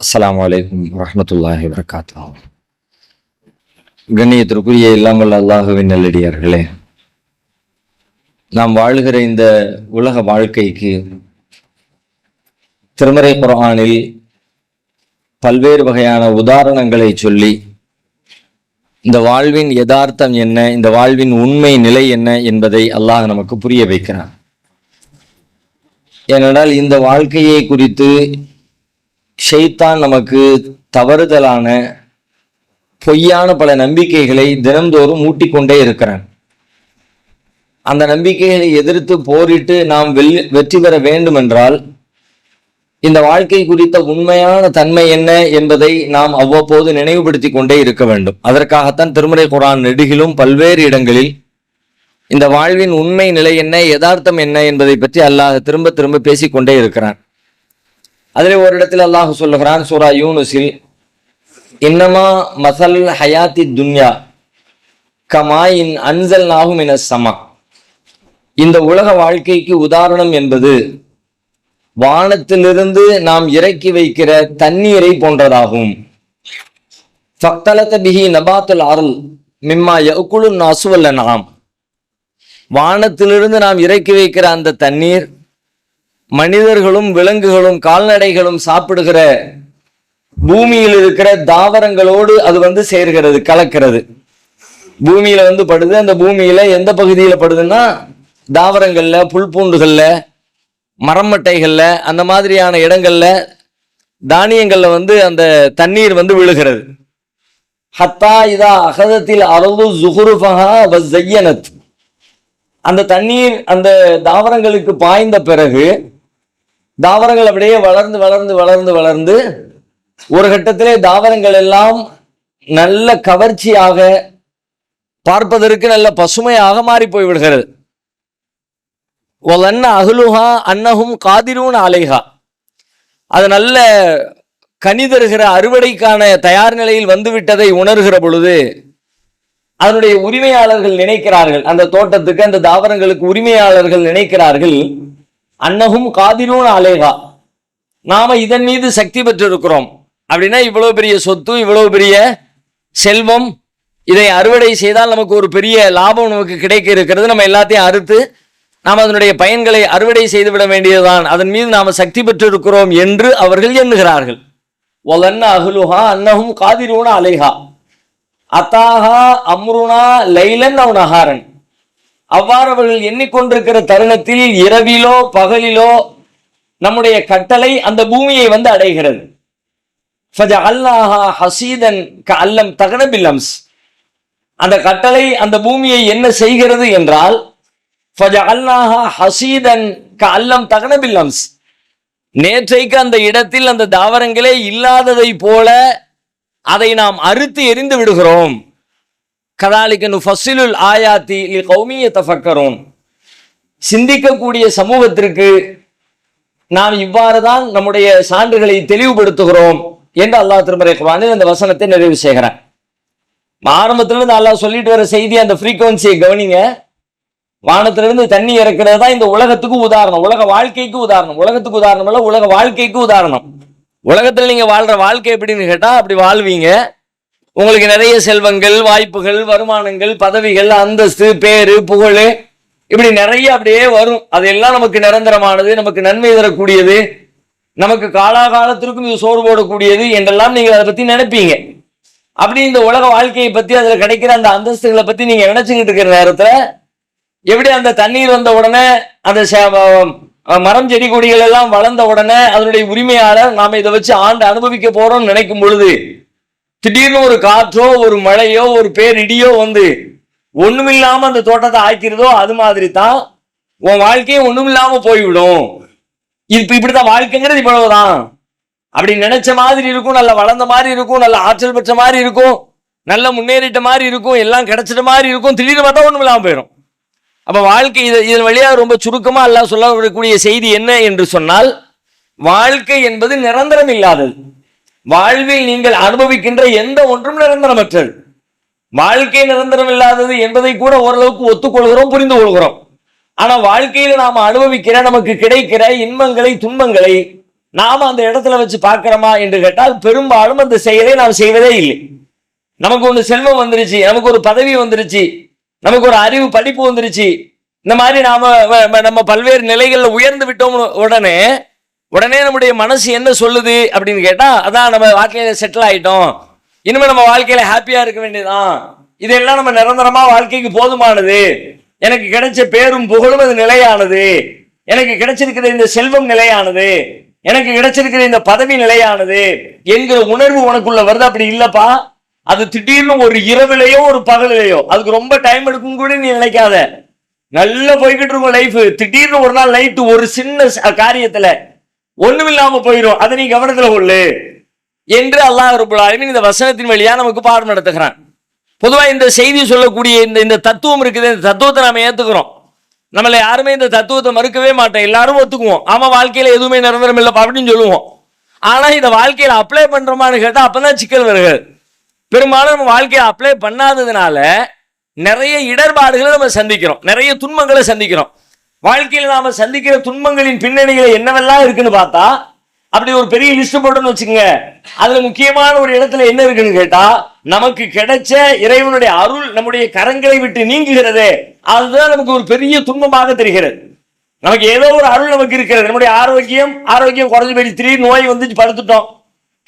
அஸ்லாம் வலைக்கம் வரமத்துல்லாஹி வரகாத்தா கண்ணியத்திற்குரிய இல்லாமல் அல்லாஹுவின் நல்லடியார்களே நாம் வாழ்கிற இந்த உலக வாழ்க்கைக்கு திருமறை குர்ஆனில் பல்வேறு வகையான உதாரணங்களை சொல்லி இந்த வாழ்வின் யதார்த்தம் என்ன இந்த வாழ்வின் உண்மை நிலை என்ன என்பதை அல்லாஹ் நமக்கு புரிய வைக்கிறான். ஏனென்றால் இந்த வாழ்க்கையை குறித்து ஷெய்தான் நமக்கு தவறுதலான பொய்யான பல நம்பிக்கைகளை தினம்தோறும் ஊட்டிக்கொண்டே இருக்கிறான். அந்த நம்பிக்கைகளை எதிர்த்து போரிட்டு நாம் வெல் வெற்றி பெற வேண்டும் என்றால் இந்த வாழ்க்கை குறித்த உண்மையான தன்மை என்ன என்பதை நாம் அவ்வப்போது நினைவுபடுத்திக் கொண்டே இருக்க வேண்டும். அதற்காகத்தான் திருமறை குரான் நெடுகிலும் பல்வேறு இடங்களில் இந்த வாழ்வின் உண்மை நிலை என்ன யதார்த்தம் என்ன என்பதை பற்றி அல்லாஹ் திரும்ப திரும்ப பேசிக்கொண்டே இருக்கிறான். அதில் ஒரு இடத்தில் அல்லாஹ் சொல்லுகிறான் சூரா யூனுஸில் இன்னமா மசல் ஹயாத்தி துன்யா கமாயின் அன்சல் நாகும் என சமா. இந்த உலக வாழ்க்கைக்கு உதாரணம் என்பது வானத்திலிருந்து நாம் இறக்கி வைக்கிற தண்ணீரை போன்றதாகும். ஃபக்தலத்த பிஹி நபாத்துல் அருள் மிம்மா எக்குழு நாசுவல்ல நாம் வானத்திலிருந்து நாம் இறக்கி வைக்கிற அந்த தண்ணீர் மனிதர்களும் விலங்குகளும் கால்நடைகளும் சாப்பிடுகிற பூமியில் இருக்கிற தாவரங்களோடு அது வந்து சேர்கிறது கலக்கிறது. பூமியில வந்து படுது. அந்த பூமியில எந்த பகுதியில படுதுன்னா தாவரங்கள்ல புல் பூண்டுகள்ல மரமட்டைகள்ல அந்த மாதிரியான இடங்கள்ல தானியங்கள்ல வந்து அந்த தண்ணீர் வந்து விழுகிறது. ஹத்தா இதா அகதத்தில் அரவு ஜுகுருஃபஹா வஸ்ஸையனத் அந்த தண்ணீர் அந்த தாவரங்களுக்கு பாய்ந்த பிறகு தாவரங்கள் அப்படியே வளர்ந்து வளர்ந்து வளர்ந்து வளர்ந்து ஒரு கட்டத்திலே தாவரங்கள் எல்லாம் நல்ல கவர்ச்சியாக பார்ப்பதற்கு நல்ல பசுமையாக மாறி போய் விடுகிறது. ஒலன்ன அகலுஹா அன்னஹும் காதிரூன் ஆலைஹா அது நல்ல கனி தருகிற அறுவடைக்கான தயார் நிலையில் வந்துவிட்டதை உணர்கிற பொழுது அதனுடைய உரிமையாளர்கள் நினைக்கிறார்கள். அந்த தோட்டத்துக்கு அந்த தாவரங்களுக்கு உரிமையாளர்கள் நினைக்கிறார்கள். அன்னகும் காதிரூன் அலேகா நாம இதன் மீது சக்தி பெற்றிருக்கிறோம். அப்படின்னா இவ்வளவு பெரிய சொத்து இவ்வளவு பெரிய செல்வம் இதை அறுவடை செய்தால் நமக்கு ஒரு பெரிய லாபம் நமக்கு கிடைக்க இருக்கிறது நம்ம எல்லாத்தையும் அறுத்து நாம் அதனுடைய பயன்களை அறுவடை செய்து விட வேண்டியதுதான். அதன் மீது நாம் சக்தி பெற்றிருக்கிறோம் என்று அவர்கள் எண்ணுகிறார்கள். ஒலன்ன அகுலுஹா அன்னஹும் காதிரூன அலைஹா. அத்தாஹா அம்ருனா லைலன் அவன் அகாரன் அவ்வாறு அவர்கள் எண்ணிக்கொண்டிருக்கிற தருணத்தில் இரவிலோ பகலிலோ நம்முடைய கட்டளை அந்த பூமியை வந்து அடைகிறது. ஹசீதன் க அல்லம் தகனபில்லம்ஸ் அந்த கட்டளை அந்த பூமியை என்ன செய்கிறது என்றால் ஃபஜஅல்னாஹா ஹசீதன் க அல்லம் தகனபில்லம்ஸ் நேற்றைக்கு அந்த இடத்தில் அந்த தாவரங்களே இல்லாததை போல அதை நாம் அறுத்து எரிந்து விடுகிறோம். கதாலிக்க நுஃபஸ்ஸிலுல் ஆயாத்தி லி கௌமிய தஃபக்கரோன் சிந்திக்கக்கூடிய சமூகத்திற்கு நாம் இவ்வாறு தான் நம்முடைய சான்றுகளை தெளிவுபடுத்துகிறோம் என்று அல்லாஹ் திருமறை குர்ஆனில் இந்த வசனத்தை நிறைவு செய்கிறேன். ஆரம்பத்திலிருந்து அல்லாஹ் சொல்லிட்டு வர செய்தி அந்த ஃப்ரீக்குவன்சியை கவனிங்க. வானத்திலிருந்து தண்ணி இறக்கிறது தான் இந்த உலகத்துக்கு உதாரணம். உலக வாழ்க்கைக்கு உதாரணம். உலகத்துக்கு உதாரணம் இல்லை உலக வாழ்க்கைக்கு உதாரணம். உலகத்தில் நீங்க வாழ்ற வாழ்க்கை எப்படின்னு கேட்டா அப்படி வாழ்வீங்க. உங்களுக்கு நிறைய செல்வங்கள் வாய்ப்புகள் வருமானங்கள் பதவிகள் அந்தஸ்து பேரு புகழ் இப்படி நிறைய அப்படியே வரும். அதெல்லாம் நமக்கு நிரந்தரமானது நமக்கு நன்மை தரக்கூடியது. நமக்கு காலாகாலத்திற்கும் இது சோறு போடக்கூடியது என்றெல்லாம் நீங்கள் அதை பத்தி நினைப்பீங்க. அப்படி இந்த உலக வாழ்க்கையை பத்தி அதுல கிடைக்கிற அந்த அந்தஸ்துகளை பத்தி நீங்க நினைச்சுக்கிட்டு இருக்கிற நேரத்துல எப்படி அந்த தண்ணீர் வந்த உடனே அந்த ச- மரம் செடி கொடிகள் எல்லாம் வளர்ந்த உடனே அதனுடைய உரிமையாளர் நாம இதை வச்சு ஆண்டு அனுபவிக்க போறோம்னு நினைக்கும் பொழுது திடீர்னு ஒரு காற்றோ ஒரு மழையோ ஒரு பேரிடியோ வந்து ஒண்ணுமில்லாம அந்த தோட்டத்தை ஆக்கிறதோ அது மாதிரி தான் உன் வாழ்க்கையும் ஒண்ணுமில்லாம போய்விடும். இப்ப இப்படிதான் வாழ்க்கைங்கிறது இவ்வளவுதான். அப்படி நினைச்ச மாதிரி இருக்கும் நல்ல வளர்ந்த மாதிரி இருக்கும் நல்ல ஆற்றல் பெற்ற மாதிரி இருக்கும் நல்ல முன்னேறிட்ட மாதிரி இருக்கும் எல்லாம் கிடைச்சிட்ட மாதிரி இருக்கும் திடீர்னு பார்த்தா ஒண்ணுமில்லாம போயிடும் அப்ப வாழ்க்கை இது இதன் வழியாக ரொம்ப சுருக்கமா எல்லாம் சொல்லக்கூடிய செய்தி என்ன என்று சொன்னால் வாழ்க்கை என்பது நிரந்தரம் இல்லாதது. வாழ்வில் நீங்கள் அனுபவிக்கின்ற எந்த ஒன்றும் நிரந்தரமற்றது. வாழ்க்கை நிரந்தரம் இல்லாதது என்பதை கூட ஓரளவுக்கு ஒத்துக்கொள்கிறோம் புரிந்து கொள்கிறோம். ஆனா வாழ்க்கையில நாம அனுபவிக்கிற நமக்கு கிடைக்கிற இன்பங்களை துன்பங்களை நாம அந்த இடத்துல வச்சு பார்க்கிறோமா என்று கேட்டால் பெரும்பாலும் அந்த செயலை நாம் செய்வதே இல்லை. நமக்கு ஒன்று செல்வம் வந்துருச்சு நமக்கு ஒரு பதவி வந்துருச்சு நமக்கு ஒரு அறிவு படிப்பு வந்துருச்சு. இந்த மாதிரி நாம நம்ம பல்வேறு நிலைகளில் உயர்ந்து விட்டோம் உடனே உடனே நம்முடைய மனசு என்ன சொல்லுது அப்படின்னு கேட்டா அதான் நம்ம வாழ்க்கையில செட்டில் ஆயிட்டோம். இனிமே நம்ம வாழ்க்கையில ஹாப்பியா இருக்க வேண்டியதுதான். இதெல்லாம் நம்ம நிரந்தரமா வாழ்க்கைக்கு போதுமானது. எனக்கு கிடைச்ச பேரும் புகழும் அது நிலையானது. எனக்கு கிடைச்சிருக்கிற இந்த செல்வம் நிலையானது. எனக்கு கிடைச்சிருக்கிற இந்த பதவி நிலையானது. என்கிற உணர்வு உனக்குள்ள வருது அப்படி இல்லப்பா. அது திடீர்னு ஒரு இரவுலையோ ஒரு பகலிலேயோ. அதுக்கு ரொம்ப டைம் எடுக்கும் கூட நீ நினைக்காத. நல்லா போய்கிட்டு இருக்கும் லைஃப் திடீர்னு ஒரு நாள் நைட்டு ஒரு சின்ன காரியத்துல ஒண்ணுமில்லாம போயிடும் அதை நீ கவனத்துல கொள்ளு என்று அல்லாஹ் ரபுல் இந்த வசனத்தின் வழியா நமக்கு பாடம் நடத்துகிறான். பொதுவா இந்த செய்தி சொல்லக்கூடிய இந்த இந்த தத்துவம் இருக்குது. இந்த தத்துவத்தை நாம ஏத்துக்கிறோம். நம்மள யாருமே இந்த தத்துவத்தை மறுக்கவே மாட்டோம். எல்லாரும் ஒத்துக்குவோம். ஆமா வாழ்க்கையில எதுவுமே நிரந்தரம் இல்லைப்பா அப்படின்னு சொல்லுவோம். ஆனா இந்த வாழ்க்கையில அப்ளை பண்றோமான்னு கேட்டா அப்பதான் சிக்கல் வருகிறது. பெரும்பாலும் நம்ம வாழ்க்கையை அப்ளை பண்ணாததுனால நிறைய இடர்பாடுகளை நம்ம சந்திக்கிறோம். நிறைய துன்பங்களை சந்திக்கிறோம். வாழ்க்கையில் நாம சந்திக்கிற துன்பங்களின் பின்னணிகளை என்னவெல்லாம் இருக்குன்னு பார்த்தா அப்படி ஒரு பெரிய லிஸ்ட் போட்டோன்னு வச்சுக்கோங்க. அதுல முக்கியமான ஒரு இடத்துல என்ன இருக்குன்னு கேட்டா நமக்கு கிடைச்ச இறைவனுடைய அருள் நம்முடைய கரங்களை விட்டு நீங்குகிறது அதுதான் நமக்கு ஒரு பெரிய துன்பமாக தெரிகிறது. நமக்கு ஏதோ ஒரு அருள் நமக்கு இருக்கிறது. நம்முடைய ஆரோக்கியம் ஆரோக்கியம் குறைஞ்சு போயிடுச்சு. திடீர்னு நோய் வந்துச்சு படுத்துட்டோம்.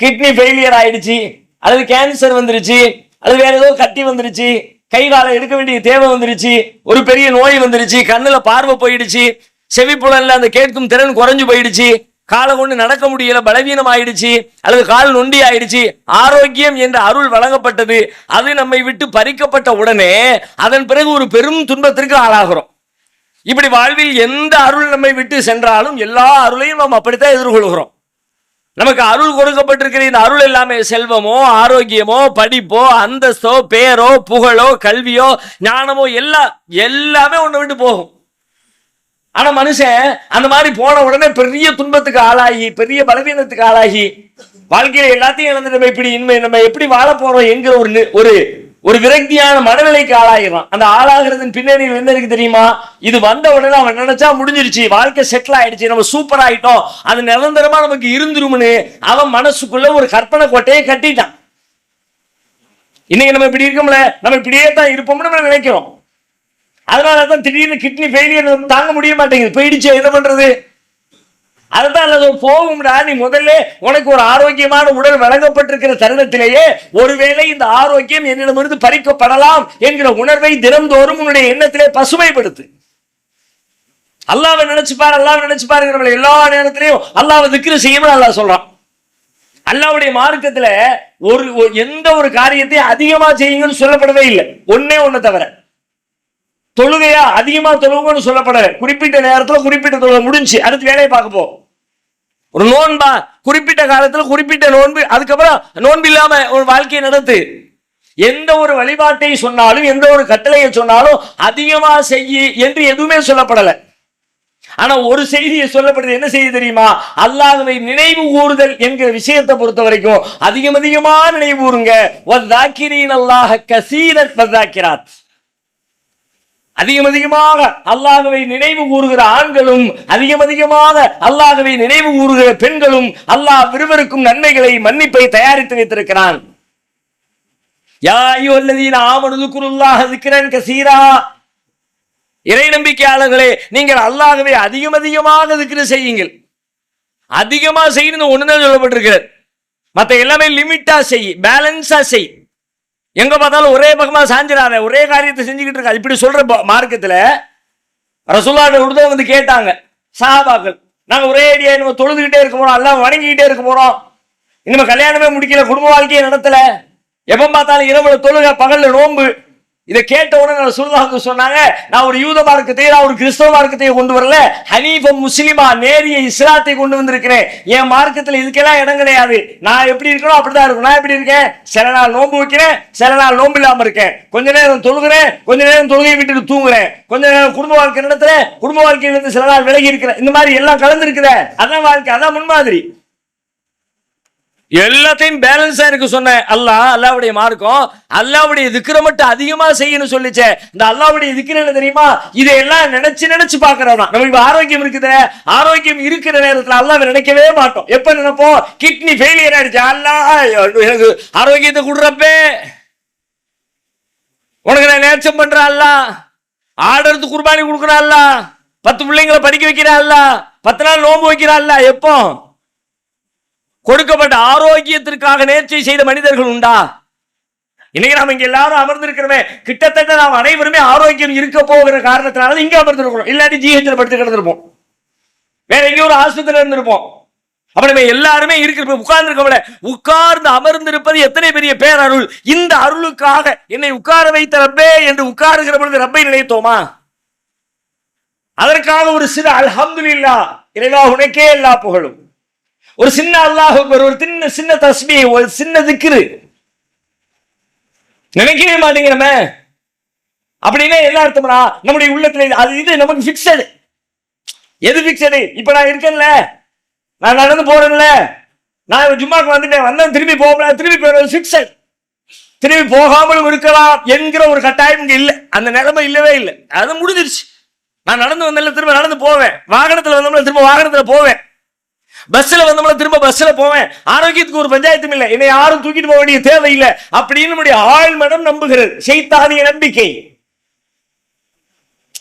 கிட்னி ஃபெயிலியர் ஆயிடுச்சு அல்லது கேன்சர் வந்துருச்சு அல்லது வேற ஏதோ கட்டி வந்துருச்சு. கை காலை எடுக்க வேண்டிய தேவை வந்துருச்சு. ஒரு பெரிய நோய் வந்துருச்சு. கண்ணுல பார்வை போயிடுச்சு. செவிப்புலன்ல அந்த கேட்கும் திறன் குறைஞ்சு போயிடுச்சு. காலை கொண்டு நடக்க முடியல பலவீனம் ஆயிடுச்சு அல்லது கால் நொண்டி ஆயிடுச்சு ஆரோக்கியம் என்ற அருள் வழங்கப்பட்டது. அது நம்மை விட்டு பறிக்கப்பட்ட உடனே அதன் பிறகு ஒரு பெரும் துன்பத்திற்கு ஆளாகிறோம். இப்படி வாழ்வில் எந்த அருள் நம்மை விட்டு சென்றாலும் எல்லா அருளையும் நாம் அப்படித்தான் எதிர்கொள்கிறோம். நமக்கு அருள் கொடுக்கப்பட்டிருக்கிற இந்த அருள் எல்லாமே செல்வமோ ஆரோக்கியமோ படிப்போ அந்தஸ்தோ பேரோ புகழோ கல்வியோ ஞானமோ எல்லாம் எல்லாமே ஒன்று விட்டு போகும். ஆனா மனுஷன் அந்த மாதிரி போன உடனே பெரிய துன்பத்துக்கு ஆளாகி பெரிய பலவீனத்துக்கு ஆளாகி வாழ்க்கையில எல்லாத்தையும் இழந்து நம்ம இப்படி இன்மை நம்ம எப்படி வாழ போறோம் என்கிற ஒரு ஒரு ஒரு விரக்தியான மனநிலைக்கு ஆளாகிறான் அந்த ஆளாகிறதன் பின்னணியில் என்ன இருக்கு தெரியுமா? இது வந்த உடனே அவன் நினைச்சா முடிஞ்சிருச்சு. வாழ்க்கை செட்டில் ஆயிடுச்சு. நம்ம சூப்பர் ஆயிட்டோம். அது நிரந்தரமா நமக்கு இருந்துரும்னு அவன் மனசுக்குள்ள ஒரு கற்பனை கோட்டையை கட்டிட்டான். இன்னைக்கு நம்ம இப்படி இருக்கோம்ல? நம்ம இப்படியே தான் இருப்போம்னு நம்ம நினைக்கிறோம். அதனால தான் திடீர்னு கிட்னி ஃபெயிலியர் தாங்க முடிய மாட்டேங்குது. போயிடுச்சு. என்ன பண்றது? அதுதான் அது போகும்டா. நீ முதல்ல உனக்கு ஒரு ஆரோக்கியமான உடல் வழங்கப்பட்டிருக்கிற தருணத்திலேயே ஒருவேளை இந்த ஆரோக்கியம் என்னிடமிருந்து பறிக்கப்படலாம் என்கிற உணர்வை தினம்தோறும் உன்னுடைய எண்ணத்திலே பசுமைப்படுத்து. அல்லாவை நினைச்சுப்பார் அல்லாவை நினைச்சுப்பாருங்கிறவங்களை எல்லா நேரத்திலையும் அல்லாவை திக்ரு செய்யணும் அல்லாஹ் சொல்றான். அல்லாவுடைய மார்க்கத்துல ஒரு எந்த ஒரு காரியத்தையும் அதிகமா செய்யுங்கன்னு சொல்லப்படவே இல்லை. ஒன்னே ஒண்ணு தவிர. தொழுகையா அதிகமா தொழுவுங்கன்னு சொல்லப்படல. குறிப்பிட்ட நேரத்துல குறிப்பிட்ட தொழுகை முடிஞ்சு அடுத்து வேலையை பார்க்க போ ஒரு நோன்பா குறிப்பிட்ட காலத்துல குறிப்பிட்ட நோன்பு அதுக்கப்புறம் நோன்பு இல்லாம ஒரு வாழ்க்கையை நடத்து. எந்த ஒரு வழிபாட்டை சொன்னாலும் எந்த ஒரு கட்டளையை சொன்னாலும் அதிகமா செய்ய என்று எதுவுமே சொல்லப்படலை. ஆனா ஒரு செய்தியை சொல்லப்படுது என்ன செய்தி தெரியுமா? அல்லாதவை நினைவு கூறுதல் என்கிற விஷயத்தை பொறுத்த வரைக்கும் அதிகம் அதிகமா நினைவு கூறுங்க. வத்தாக்கிரீன் அல்லாஹ் கசீரத் வத்தாக்கிராத் அதிகம் அதிகமாக அல்லாதவை நினைவு கூறுகிற ஆண்களும் அதிகம் அதிகமாக அல்லாஹ்வை நினைவு கூறுகிற பெண்களும் அல்லாஹ் விருவருக்கும் நன்மைகளை மன்னிப்பை தயாரித்து வைத்திருக்கிறான். யாயோ அய்யுஹல்லதீன ஆமனு ذுக்ருல்லாஹ ذிக்ரன் இறை நம்பிக்கையாளர்களே நீங்கள் அல்லாகவே அதிகம் அதிகமாக இருக்கிற செய்யுங்கள். அதிகமாக செய்யணும் ஒண்ணுதான் சொல்லப்பட்டிருக்கிறது. மற்ற எல்லாமே லிமிட்டா செய் பேலன்ஸா செய். எங்க பார்த்தாலும் ஒரே பக்கமா சாஞ்சிடாத. ஒரே காரியத்தை செஞ்சுக்கிட்டு இருக்க. இப்படி சொல்ற மார்க்கத்தில் ரசுல்லாட்ட ரசூல்லாட்ட வந்து கேட்டாங்க. சாபாக்கள் நாங்க ஒரே அடியா நம்ம தொழுதுகிட்டே இருக்க போறோம். எல்லாம் வணங்கிக்கிட்டே இருக்க போறோம். இனிமே கல்யாணமே முடிக்கல. குடும்ப வாழ்க்கையை நடத்தல. எப்ப பார்த்தாலும் இரவுல தொழுக பகல்ல நோன்பு. இதை கேட்ட உடனே ரசூலுல்லாஹ் சொன்னாங்க நான் ஒரு யூத மார்க்கத்தையும் நான் ஒரு கிறிஸ்தவ மார்க்கத்தையும் கொண்டு வரல. ஹனீஃப முஸ்லிமா நேரிய இஸ்லாத்தை கொண்டு வந்திருக்கிறேன். என் மார்க்கத்தில் இதுக்கெல்லாம் இடம் கிடையாது. நான் எப்படி இருக்கணும் அப்படிதான் இருக்கும். நான் எப்படி இருக்கேன்? சில நாள் நோன்பு வைக்கிறேன் சில நாள் நோன்பு இல்லாமல் இருக்கேன். கொஞ்ச நேரம் தொழுகிறேன் கொஞ்ச நேரம் தொழுகையை விட்டுட்டு தூங்குறேன். கொஞ்ச நேரம் குடும்ப வாழ்க்கை நடத்துறேன் குடும்ப வாழ்க்கையிலிருந்து சில நாள் விலகி இருக்கிறேன். இந்த மாதிரி எல்லாம் கலந்துருக்குற அதான் வாழ்க்கை அதான் முன்மாதிரி. எல்லாத்தையும் பேலன்ஸா இருக்க சொன்னேன். அல்லாஹ் அல்லாவுடைய மார்க்கம் அல்லாவுடைய திக்கிற மட்டும் அதிகமா செய்யணும் சொல்லிச்சே. இந்த அல்லாவுடைய திக்கிற என்ன தெரியுமா? இதையெல்லாம் நினைச்சு நினைச்சு பாக்குறதா நமக்கு ஆரோக்கியம் இருக்குது ஆரோக்கியம் இருக்கிற நேரத்துல அல்லாவை நினைக்கவே மாட்டோம். எப்ப நினைப்போம்? கிட்னி ஃபெயிலியர் ஆயிடுச்சு. அல்லாஹ் எனக்கு ஆரோக்கியத்தை கொடுறப்பே. உனக்கு நான் நேச்சம் பண்றேன் அல்லா ஆடுறது குர்பானி கொடுக்குறா அல்ல பத்து பிள்ளைங்களை படிக்க வைக்கிறா அல்லா பத்து நாள் நோம்பு வைக்கிறா எப்போ? கொடுக்கப்பட்ட ஆரோக்கியத்திற்காக நேர்ச்சி செய்த மனிதர்கள் உண்டா? இன்னைக்கு நாம் இங்க எல்லாரும் அமர்ந்திருக்கிறோமே. கிட்டத்தட்ட நாம் அனைவருமே ஆரோக்கியம் இருக்க போகிற காரணத்தினால இங்க அமர்ந்திருக்கிறோம். இல்லாட்டி ஜிஹெச்ல படுத்து கிடந்திருப்போம். வேற எங்கேயோ ஒரு ஆஸ்பத்திரியில இருந்திருப்போம். அப்ப நம்ம எல்லாருமே இருக்கிற உட்கார்ந்து உட்கார்ந்து அமர்ந்திருப்பது எத்தனை பெரிய பேரருள். இந்த அருளுக்காக என்னை உட்கார வைத்த ரப்பே என்று உட்காருகிற பொழுது ரப்பை நினைத்தோமா? அதற்காக ஒரு சிறு அல்ஹம்துலில்லா இறைவா உனக்கே எல்லா புகழும். ஒரு சின்ன அல்லாஹ் ஒரு சின்ன சின்ன தஸ்மி ஒரு சின்ன திக்ரு. நினைக்கவே மாட்டேங்கிறமே அப்படின்னா என்ன அர்த்தம்னா நம்முடைய உள்ளத்துல அது இது நமக்கு பிக்சடு எது பிக்சடு இப்ப நான் இருக்கேன்ல. நான் நடந்து போறேன்ல. நான் ஜும்மாக்கு வந்துட்டேன். வந்தேன் திரும்பி போகல. திரும்பி போயிடும் பிக்சட் திரும்பி போகாமலும் இருக்கலாம் என்கிற ஒரு கட்டாயம் இங்க இல்லை. அந்த நிலைமை இல்லவே இல்லை. அது முடிஞ்சிருச்சு. நான் நடந்து வந்தேன்ல திரும்ப நடந்து போவேன். வாகனத்துல வந்தோம்ல திரும்ப வாகனத்துல போவேன். பஸ்ல வந்தோம்னா திரும்ப பஸ்ல போவேன். ஆரோக்கியத்துக்கு ஒரு பஞ்சாயத்தும் இல்லை. என்னை யாரும் தூக்கிட்டு போக வேண்டிய தேவையில்லை. அப்படின்னு நம்முடைய ஆழ்மனம் நம்புகிறது. செய்தாதிய நம்பிக்கை.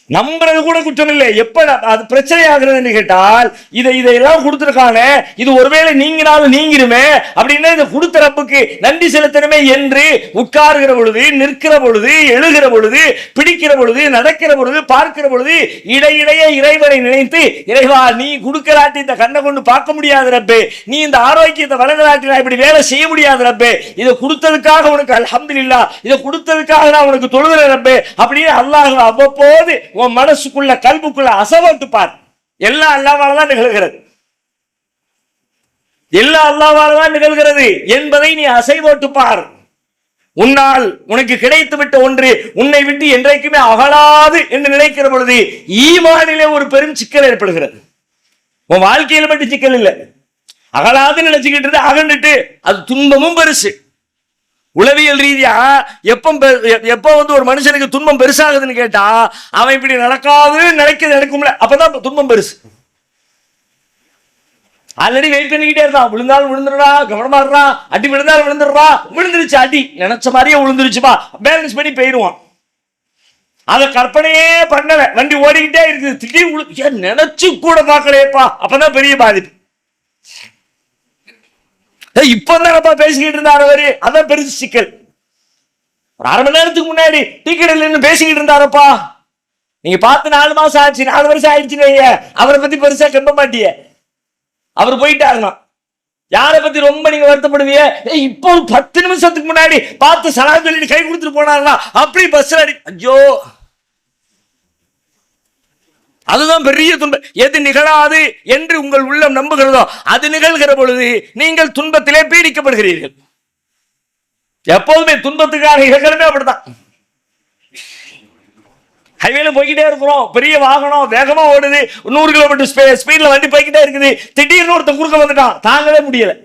நம்புறது கூட குற்றம் இல்லை எப்ப அது பிரச்சனை ஆகுறதுன்னு கேட்டால் இதை இதையெல்லாம் கொடுத்துருக்கானே இது ஒருவேளை நீங்கினாலும் நீங்கிருமே அப்படின்னா இதை கொடுத்த ரப்புக்கு நன்றி செலுத்தணுமே என்று உட்காருகிற பொழுது நிற்கிற பொழுது எழுகிற பொழுது பிடிக்கிற பொழுது நடக்கிற பொழுது பார்க்கிற பொழுது இடையிடையே இறைவனை நினைத்து இறைவா நீ கொடுக்கலாட்டி இந்த கண்ணை கொண்டு பார்க்க முடியாது ரப்பே. நீ இந்த ஆரோக்கியத்தை வழங்கலாட்டி நான் இப்படி வேலை செய்ய முடியாது ரப்பே. இதை கொடுத்ததுக்காக உனக்கு அல்ஹம்துலில்லாஹ் இதை கொடுத்ததுக்காக நான் உனக்கு தொழுகிற ரப்பே அப்படின்னு அல்லாஹ் அவ்வப்போது உன் மனசுக்குள்ள கல்புக்குள்ள அசவட்டு பார் எல்லாம் அல்லாவால தான் நிகழ்கிறது. எல்லாம் அல்லாவால தான் நிகழ்கிறது என்பதை நீ அசைவோட்டு பார் உன்னால் உனக்கு கிடைத்து விட்ட ஒன்று உன்னை விட்டு என்றைக்குமே அகலாது என்று நினைக்கிற பொழுது ஈமானிலே ஒரு பெரும் சிக்கல் ஏற்படுகிறது. உன் வாழ்க்கையில மட்டும் சிக்கல் இல்லை. அகலாது நினைச்சுக்கிட்டு அகண்டுட்டு அது துன்பமும் பெருசு. உளவியல் ரீதியா எப்போ எப்போ வந்து ஒரு மனுஷனுக்கு துன்பம் பெருசாகுதுன்னு கேட்டா அவன் இப்படி நடக்காது நினைக்கிறது நடக்கும்ல அப்பதான் துன்பம் பெருசு. ஆல்ரெடி வெயிட் பண்ணிக்கிட்டே இருந்தான். விழுந்தாலும் விழுந்துடுறா கவனமா இருறா அடி விழுந்தாலும் விழுந்துடுறா விழுந்துருச்சு அடி. நினைச்ச மாதிரியே விழுந்துருச்சுப்பா பேலன்ஸ் பண்ணி போயிடுவான் அதை கற்பனையே பண்ணல. வண்டி ஓடிக்கிட்டே இருக்குது. திடீர் ஏன் நினைச்சு கூட பார்க்கலையேப்பா. அப்பதான் பெரிய பாதிப்பு. ஏய், இப்பதானப்பா பேசிக்கிட்டு இருந்தாரு அவரு? அதான் பெருசு சிக்கல். ஒரு அரை மணி நேரத்துக்கு முன்னாடி டீ கடையில் பேசிக்கிட்டு இருந்தாரப்பா. நீங்க பார்த்து நாலு மாசம் ஆச்சு நாலு வருஷம் ஆயிடுச்சுன்னு வைங்க. அவரை பத்தி பெருசா கம்ப மாட்டிய. அவர் போயிட்டாருமா. யாரை பத்தி ரொம்ப நீங்க வருத்தப்படுவீங்க? ஏய், இப்போ ஒரு பத்து நிமிஷத்துக்கு முன்னாடி பார்த்து சலாம் கை கொடுத்துட்டு போனாருன்னா அப்படி பஸ்ல அடி ஐயோ. அதுதான் பெரிய துன்பம் எது நிகழாது என்று உங்கள் உள்ளம் நம்புகிறதோ அது நிகழ்கிற பொழுது நீங்கள் துன்பத்திலே பீடிக்கப்படுகிறீர்கள். எப்போதுமே துன்பத்துக்காக இழக்கிறமே அப்படிதான் ஹைவேல போய்கிட்டே இருக்கிறோம். பெரிய வாகனம் வேகமா ஓடுது. நூறு கிலோமீட்டர் ஸ்பீட்ல வண்டி போய்கிட்டே இருக்குது. திடீர்னு ஒருத்தன் குறுக்க வந்துட்டான். தாங்கவே முடியல.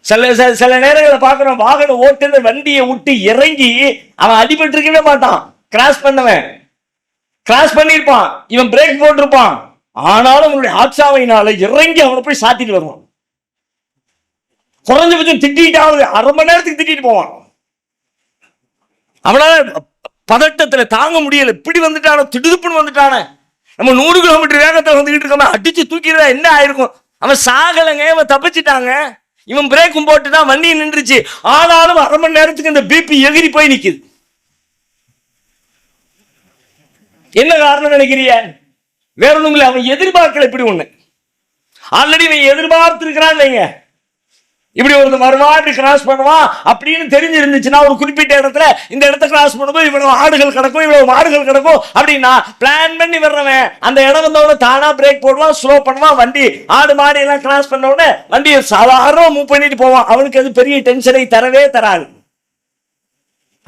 சில சில- சில நேரங்களில் பார்க்கிறோம் வாகனம் ஓட்டுன வண்டியை விட்டு இறங்கி அவன் அடிபட்டு இருக்கவே மாட்டான். கிராஸ் பண்ணவன். கிராஸ் பண்ணியிருப்பான். இவன் பிரேக் போட்டிருப்பான். ஆனாலும் அவனுடைய ஆட்சாவையினால இறங்கி அவனை போய் சாத்திட்டு வருவான். குறைஞ்சபட்சம் திட்டாவது அரை மணி நேரத்துக்கு திட்டிட்டு போவான். அவனால பதட்டத்துல தாங்க முடியல. இப்படி வந்துட்டான திடுதுப்புன்னு வந்துட்டானே. நம்ம நூறு கிலோமீட்டர் வேகத்துல வந்துகிட்டு இருக்கோம் அடிச்சு தூக்கிடுறா என்ன ஆயிருக்கும்? அவன் சாகலைங்க இவன் தப்பிச்சிட்டாங்க. இவன் பிரேக்கும் போட்டு தான் வண்டி நின்றுச்சு. ஆனாலும் அரை மணி நேரத்துக்கு இந்த பிபி எகிரி போய் நிக்குது. என்ன காரணம் நினைக்கிறிய வேற ஒண்ணும் இல்லை அவன் எதிர்பார்க்கல இப்படி ஒண்ணு. ஆல்ரெடி நீ எதிர்பார்த்திருக்கிறான் வைங்க. இப்படி ஒரு வருவான் இப்படி கிராஸ் பண்ணுவான் அப்படின்னு தெரிஞ்சிருந்துச்சுன்னா ஒரு குறிப்பிட்ட இடத்துல இந்த இடத்த கிராஸ் பண்ணும்போது இவ்வளவு ஆடுகள் கிடக்கும் இவ்வளவு மாடுகள் கிடக்கும் அப்படின்னா பிளான் பண்ணி வர்றவன் அந்த இடம் வந்தவன தானா பிரேக் போடுவான் ஸ்லோ பண்ணுவான் வண்டி ஆடு மாடு எல்லாம் கிராஸ் பண்ண உடனே வண்டியை சாதாரண மூவ் பண்ணிட்டு போவான். அவனுக்கு அது பெரிய டென்ஷனை தரவே தராது.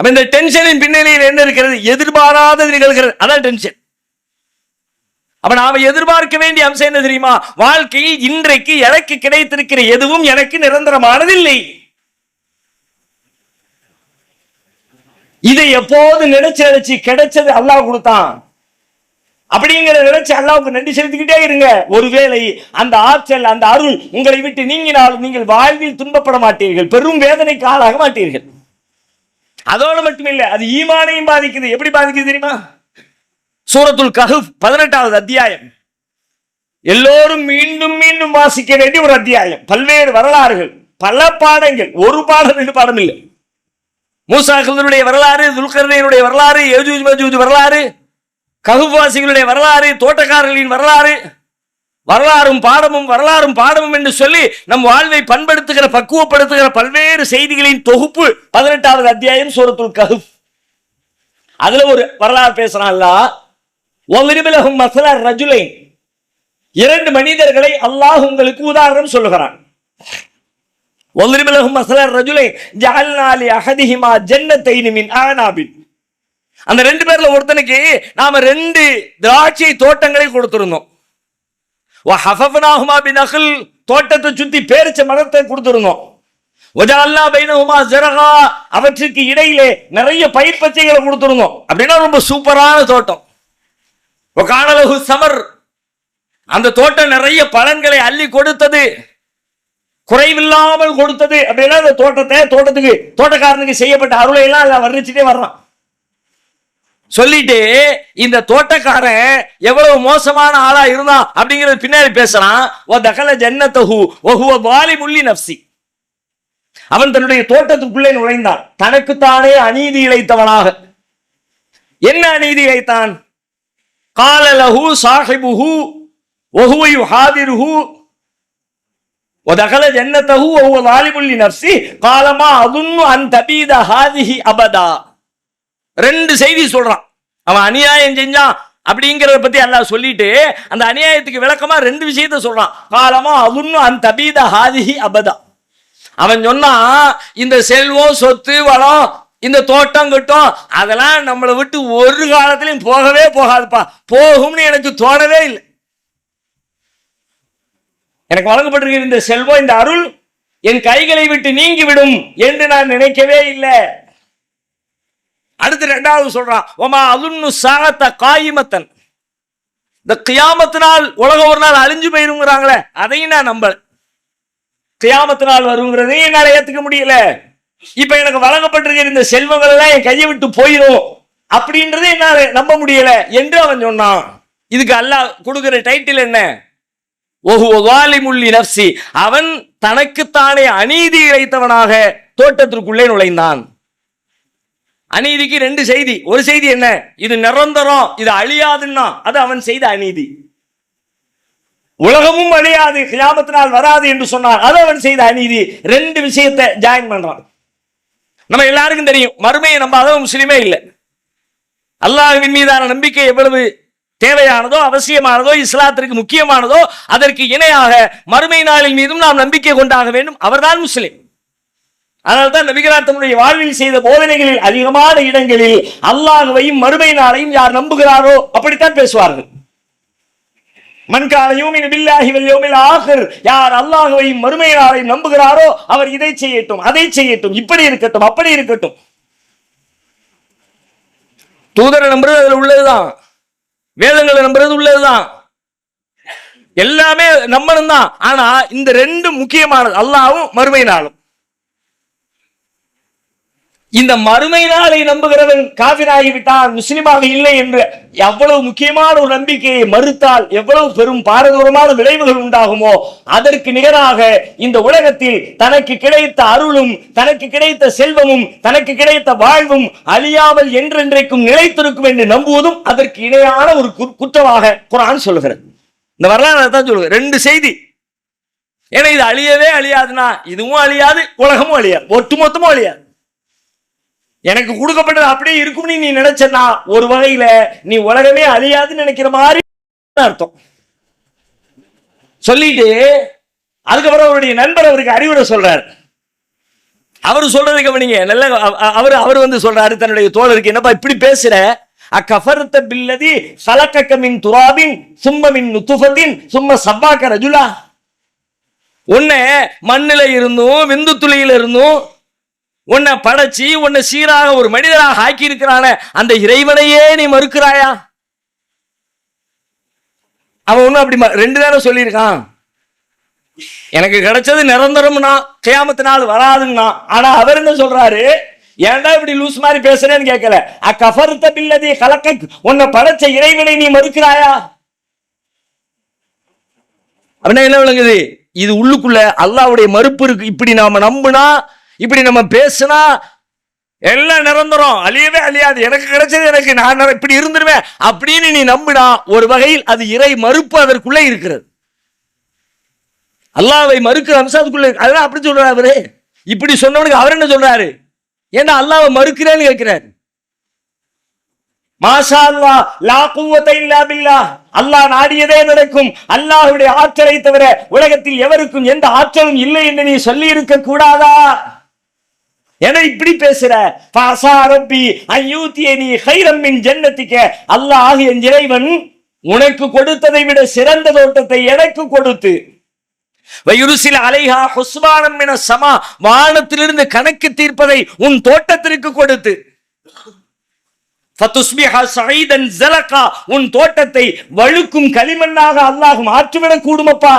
அப்ப இந்த டென்ஷனின் பின்னணியில் என்ன இருக்கிறது? எதிர்பாராதது நிகழ்கிறது. அதான் டென்ஷன். அப்ப நாம எதிர்பார்க்க வேண்டிய அம்சம் என்ன தெரியுமா? வாழ்க்கையில் இன்றைக்கு எனக்கு கிடைத்திருக்கிற எதுவும் எனக்கு நிரந்தரமானதில்லை. இதை எப்போது நினைச்சு நினைச்சு கிடைச்சது அல்லாஹ் கொடுத்தான். அப்படிங்கிற நினைச்சு அல்லாவுக்கு நன்றி செலுத்திக்கிட்டே இருங்க. ஒருவேளை அந்த ஆற்றல் அந்த அருள் உங்களை விட்டு நீங்கினாலும் நீங்கள் வாழ்வில் துன்பப்பட மாட்டீர்கள். பெரும் வேதனைக்கு ஆளாக மாட்டீர்கள். அதோடு மட்டுமில்லை அது ஈமானையும் பாதிக்குது. எப்படி பாதிக்குது தெரியுமா? சூரத்துல் கஹு பதினெட்டாவது அத்தியாயம். எல்லோரும் மீண்டும் மீண்டும் வாசிக்க வேண்டிய ஒரு அத்தியாயம். பல்வேறு வரலாறுகள் பல பாடங்கள். ஒரு பாடம் ரெண்டு பாடம் இல்லை. மூசாக்களுடைய வரலாறு துல்கர்ணையனுடைய வரலாறு ஏஜூஜ் மஜூஜ் வரலாறு ககுவாசிகளுடைய வரலாறு தோட்டக்காரர்களின் வரலாறு வரலாறும் பாடமும் வரலாறும் பாடமும் என்று சொல்லி நம் வாழ்வை பண்படுத்துகிற பக்குவப்படுத்துகிற பல்வேறு செய்திகளின் தொகுப்பு பதினெட்டாவது அத்தியாயம் சூரத்துல் கஹுப் அதுல ஒரு வரலாறு பேசுறான்ல ஒலிபிலகும் மசல ரஜுலை இரண்டு மனிதர்களை அல்லாஹ் உங்களுக்கு உதாரணம் சொல்லுகிறான். ஒலிபிலகும் மசலர் ரஜுலை ஜஅல்னாலி அகதிஹிமா ஜன்னத்தைனிமின் ஆனாபின். அந்த ரெண்டு பேர்ல ஒருத்தனுக்கு நாம ரெண்டு திராட்சை தோட்டங்களை கொடுத்திருந்தோம். வஹஃபஃப்னாஹுமா பினஹில் தோட்டத்தை சுத்தி பேரிச்ச மரத்தை கொடுத்துருந்தோம். வஜஅல்னா பைனஹுமா ஜரகா அவற்றுக்கு இடையிலே நிறைய பயிர் பச்சைகளை கொடுத்திருந்தோம். அப்படின்னா ரொம்ப சூப்பரான தோட்டம். காணலகு சமர் அந்த தோட்டம் நிறைய பலன்களை அள்ளி கொடுத்தது. குறைவில்லாமல் கொடுத்தது. அப்படின்னா அந்த தோட்டத்தை தோட்டத்துக்கு தோட்டக்காரனுக்கு செய்யப்பட்ட அருளை எல்லாம் வர்ணிச்சுட்டே வர்றான். சொல்லிட்டு இந்த தோட்டக்காரன் எவ்வளவு மோசமான ஆளா இருந்தான் அப்படிங்கறது பின்னாடி பேசுறான். ஓ தகல ஜன்னத்தஹு ஒஹுவ பாலி முள்ளி நப்சி அவன் தன்னுடைய தோட்டத்துக்குள்ளே நுழைந்தான். தனக்குத்தானே அநீதி இழைத்தவனாக. என்ன அநீதி இழைத்தான்? காலலஹு சாஹிபுஹு ஒஹுவை ஹாதிருஹு தகல ஜன்னத்தஹு ஒஹுவ வாலிமுள்ளி நப்சி காலமா அதுன்னு அன் தபீத ஹாதிஹி அபதா. ரெண்டு செய்தி சொல்றான். அவன் அநியாயம் செஞ்சான் அப்படிங்கிறத பத்தி அல்லாஹ் சொல்லிட்டு அந்த அநியாயத்துக்கு விளக்கமா ரெண்டு விஷயத்த சொல்றான். காலமா அதுன்னு அந்த தபீத ஹாதிஹி அபதா. அவன் சொன்னா இந்த செல்வம் சொத்து வளம் இந்த தோட்டம் கட்டும் அதெல்லாம் நம்மளை விட்டு ஒரு காலத்திலையும் போகவே போகாதுப்பா. போகும்னு எனக்கு தோணவே இல்லை. எனக்கு வழங்கப்பட்டிருக்கிற இந்த செல்வம் இந்த அருள் என் கைகளை விட்டு நீங்கிவிடும் என்று நான் நினைக்கவே இல்லை. அடுத்து ரெண்டாவது சொல்றான் ஒமா அதுன்னு சாகத்த காயிமத்தன். இந்த கியாமத்து நாள் உலகம் ஒரு நாள் அழிஞ்சு போயிருங்கிறாங்களே அதையும் நான் நம்பல. கியாமத்து நாள் வருங்கிறதையும் என்னால் ஏற்றுக்க முடியல. இப்ப எனக்கு வழங்கப்பட்டிருக்கிற இந்த செல்வங்கள் எல்லாம் என் கையை விட்டு போயிடும் அப்படின்றத என்னால் நம்ப முடியல என்று அவன் சொன்னான். இதுக்கு அல்லாஹ் கொடுக்கிற டைட்டில் என்ன? நப்சி அவன் தனக்குத்தானே அநீதி இழைத்தவனாக தோட்டத்திற்குள்ளே நுழைந்தான். அநீதிக்கு ரெண்டு செய்தி. ஒரு செய்தி என்ன? இது நிரந்தரம் இது அழியாதுன்னா. அது அவன் செய்த அநீதி. உலகமும் அழியாது கிராமத்தினால் வராது என்று சொன்னான் அது அவன் செய்த அநீதி. ரெண்டு விஷயத்தை ஜாயின் பண்றான். நம்ம எல்லாருக்கும் தெரியும் மறுமையை நம்ம அதுவும் முஸ்லிமே இல்லை. அல்லாஹ்வின் மீதான நம்பிக்கை எவ்வளவு தேவையானதோ அவசியமானதோ இஸ்லாத்திற்கு முக்கியமானதோ அதற்கு இணையாக மறுமை நாளின் மீதும் நாம் நம்பிக்கை கொண்டாக வேண்டும். அவர்தான் முஸ்லீம். அதனால்தான் நபிகளார் தன்னுடைய வாழ்வில் செய்த போதனைகளில் அதிகமான இடங்களில் அல்லாஹுவையும் மறுமை நாளையும் யார் நம்புகிறாரோ அப்படித்தான் பேசுவார்கள். மண்காலையும் பில்லாஹி வல் யௌமில் யார் அல்லாஹுவையும் மறுமை நாளையும் நம்புகிறாரோ அவர் இதை செய்யட்டும் அதை செய்யட்டும் இப்படி இருக்கட்டும் அப்படி இருக்கட்டும். தூதரை நம்புறது அதுல உள்ளதுதான் வேதங்களை நம்புறது உள்ளதுதான். எல்லாமே நம்பணும் தான் ஆனா இந்த ரெண்டு முக்கியமானது அல்லாவும் மறுமை நாளும். இந்த மறுமை நாளை நம்புகிறவன் காவிராகிவிட்டான் முஸ்லிமாக இல்லை என்று எவ்வளவு முக்கியமான ஒரு நம்பிக்கையை மறுத்தால் எவ்வளவு பெரும் பாரதூரமான விளைவுகள் உண்டாகுமோ அதற்கு நிகராக இந்த உலகத்தில் தனக்கு கிடைத்த அருளும் தனக்கு கிடைத்த செல்வமும் தனக்கு கிடைத்த வாழ்வும் அழியாமல் என்றென்றைக்கும் நிலைத்திருக்கும் என்று நம்புவதும் அதற்கு இணையான ஒரு கு- குற்றமாக குரான் சொல்லுகிறது. இந்த வரலாறு தான் சொல்லுங்க ரெண்டு செய்தி. ஏன்னா இது அழியவே அழியாதுன்னா இதுவும் அழியாது உலகமும் அழியாது ஒட்டுமொத்தமும் அழியாது. எனக்கு கொடுக்கப்பட்டது அப்படியே இருக்கும்னு நீ நினைச்சனா ஒரு வகையில நீ உலகமே அழியாதுன்னு நினைக்கிற மாதிரி அர்த்தம். சொல்லிட்டு அதுக்கப்புறம் அவருடைய நண்பர் அவருக்கு அறிவுரை சொல்றாரு. அவர் சொல்றது கவனிங்க. நல்ல அவர் அவர் வந்து சொல்றாரு தன்னுடைய தோழருக்கு என்னப்பா இப்படி பேசுற? அக்கஃபர்த பில்லதி சலக்கக்க மின் துராபின் சும்மமின் நுத்துஃபத்தின் சும்ம சவ்வாக்க ரஜுலா. உன்னை மண்ணில இருந்தும் விந்து துளியில இருந்தும் உன்னை படைச்சி உன்னை சீராக ஒரு மனிதராக ஆக்கி இருக்கிறான அந்த இறைவனையே நீ மறுக்கிறாயா? அவன் ஒன்றும் அப்படி ரெண்டு நேரம் சொல்லியிருக்கான். எனக்கு கிடைச்சது நிரந்தரம்னா கியாமத்து நாள் வராதுன்னா ஆனா அவர் என்ன சொல்றாரு? ஏன்டா இப்படி லூஸ் மாதிரி பேசுறேன்னு கேட்கல. அக்கஃபருத்த பில்லதி கலக்க உன்னை படைச்ச இறைவனை நீ மறுக்கிறாயா? அப்படின்னா என்ன விளங்குது? இது உள்ளுக்குள்ள அல்லாஹ்வுடைய மறுப்பு இருக்கு. இப்படி நாம நம்புனா இப்படி நம்ம பேசினா எல்லாம் நிரந்தரம். அழியவே அழியாது. எனக்கு கிடைச்சது எனக்கு. நான் இப்படி இருந்துருவேன். அப்படின்னு நீ நம்பினா ஒரு வகையில் அது இறை மறுப்பு அதற்குள்ளே இருக்கிறது. அல்லாவை மறுக்கிற அம்சம் அதுக்குள்ள இருக்கு. அதெல்லாம் அப்படி சொல்றாரு அவரு. இப்படி சொன்னவனுக்கு அவர் என்ன சொல்றாரு? ஏன்னா அல்லாவை மறுக்கிறேன்னு கேட்கிறாரு. மாஷா அல்லா லா குவத்தை இல்லா பில்லா அல்லாஹ் நாடியதே நடக்கும். அல்லாஹுடைய ஆற்றலை தவிர உலகத்தில் எவருக்கும் எந்த ஆற்றலும் இல்லை என்று நீ சொல்லி இருக்க கூடாதா? என்ன இப்படி பேசுற? பாசா ரப்பி ஹைரம்மின் ஜன்னத்திக்க. அல்லாஹ் ஆகிய இறைவன் உனக்கு கொடுத்ததை விட சிறந்த தோட்டத்தை எனக்கு கொடுத்து. வயுருசில் அலைஹா ஹுஸ்வானம் என சமா வானத்திலிருந்து கணக்கு தீர்ப்பதை உன் தோட்டத்திற்கு கொடுத்து. உன் தோட்டத்தை வழுக்கும் களிமண்ணாக அல்லாஹ் மாற்றிவிடக் கூடுமப்பா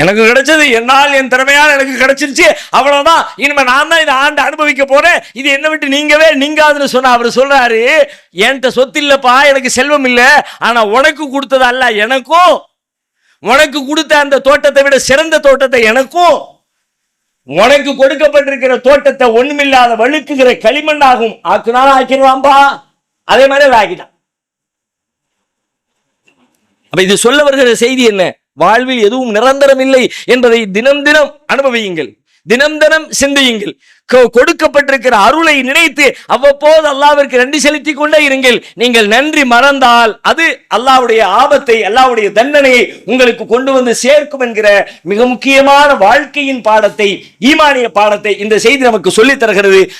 எனக்கு கிடைச்சது என்னால் என் திறமையால் எனக்கு கிடைச்சிருச்சு. அவ்வளவுதான். இனிமே நான் தான் இதை ஆண்டு அனுபவிக்க போறேன். இது என்ன விட்டு நீங்கவே நீங்காதுன்னு சொன்ன அவர் சொல்றாரு. என்கிட்ட சொத்து இல்லப்பா எனக்கு செல்வம் இல்லை. ஆனா உனக்கு கொடுத்தது அல்ல எனக்கும். உனக்கு கொடுத்த அந்த தோட்டத்தை விட சிறந்த தோட்டத்தை எனக்கும். உனக்கு கொடுக்கப்பட்டிருக்கிற தோட்டத்தை ஒண்ணுமில்லாத வழுக்குகிற களிமண்ணாகும் ஆக்குனாலும் ஆக்கிடுவான்பா. அதே மாதிரி அதை ஆக்கிட்டான் அப்ப இது சொல்ல வருகிற செய்தி என்ன? வாழ்வில் எதுவும் நிரந்தரம் இல்லை என்பதை தினம் தினம் அனுபவியுங்கள். தினம் தினம் சிந்தியுங்கள். கொ- கொடுக்கப்பட்டிருக்கிற அருளை நினைத்து அவ்வப்போது அல்லாவிற்கு நன்றி செலுத்திக் கொண்டே இருங்கள். நீங்கள் நன்றி மறந்தால் அது அல்லாவுடைய ஆபத்தை அல்லாவுடைய தண்டனையை உங்களுக்கு கொண்டு வந்து சேர்க்கும் என்கிற மிக முக்கியமான வாழ்க்கையின் பாடத்தை ஈமானிய பாடத்தை இந்த செய்தி நமக்கு சொல்லித் தருகிறது.